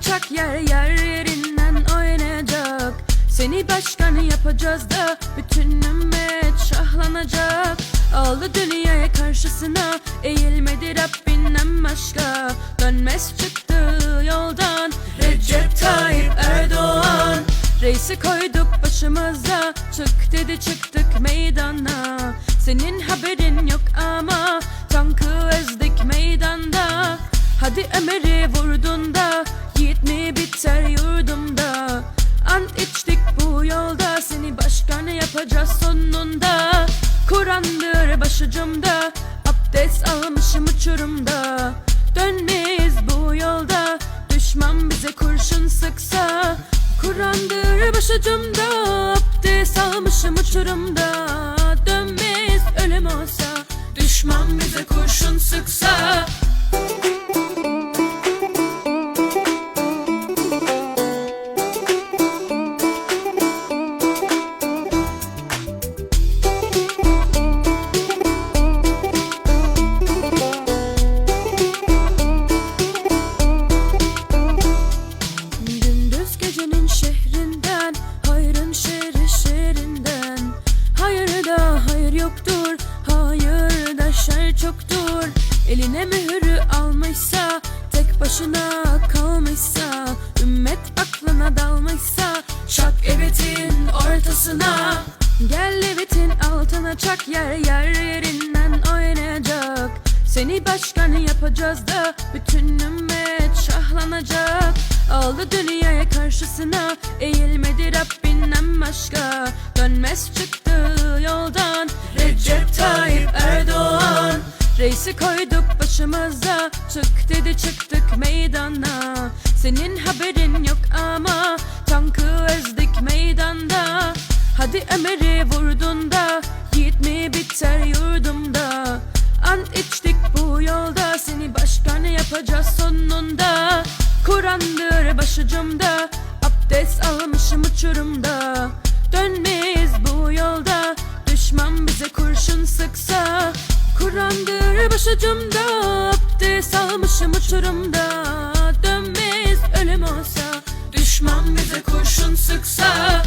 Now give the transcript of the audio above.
uçak yer yer yerinden oynayacak. Seni başkan yapacağız da bütün ümmet şahlanacak. Ağlı dünyaya karşısına eğilmedi Rabbinden başka. Dönmez çıktı yoldan Recep Tayyip Erdoğan. Reisi koyduk başımıza çık dedi çıktık meydana. Senin haberin yok ama tankı ezdik meydanda. Hadi Ömer'i vurdun da Yiğit mi biter yurdumda? Ant içtik bu yolda. Seni başkan yapacağız sonunda? Kur'an'dır başucumda Abdest almışım uçurumda. Dönmeyiz bu yolda. Düşman bize kurşun sıksa. Kur'an'dır başucumda Abdest almışım uçurumda. Dönmeyiz ölüm olsa. Düşman bize kurşun sıksa Eline mühürü almışsa Tek başına kalmışsa Ümmet aklına dalmışsa Çak evetin ortasına. Gel evetin altına çak yer yer yerinden oynayacak. Seni başkan yapacağız da Bütün ümmet şahlanacak. Aldı dünyaya karşısına Eğilmedi Rabbinden başka. Dönmez çıktı yoldan Reisi koyduk başımıza. Çık dedi çıktık meydana. Senin haberin yok ama Tankı ezdik meydanda. Hadi Ömer'i vurdun da Yiğit mi biter yurdumda? Ant içtik bu yolda Seni başkan yapacağız sonunda? Kur'an'dır başucumda Abdest almışım uçurumda. Dönmeyiz bu yolda Kur'an'dır başucumda Abdest almışım uçurumda. Dönmeyiz ölüm olsa Düşman bize kurşun sıksa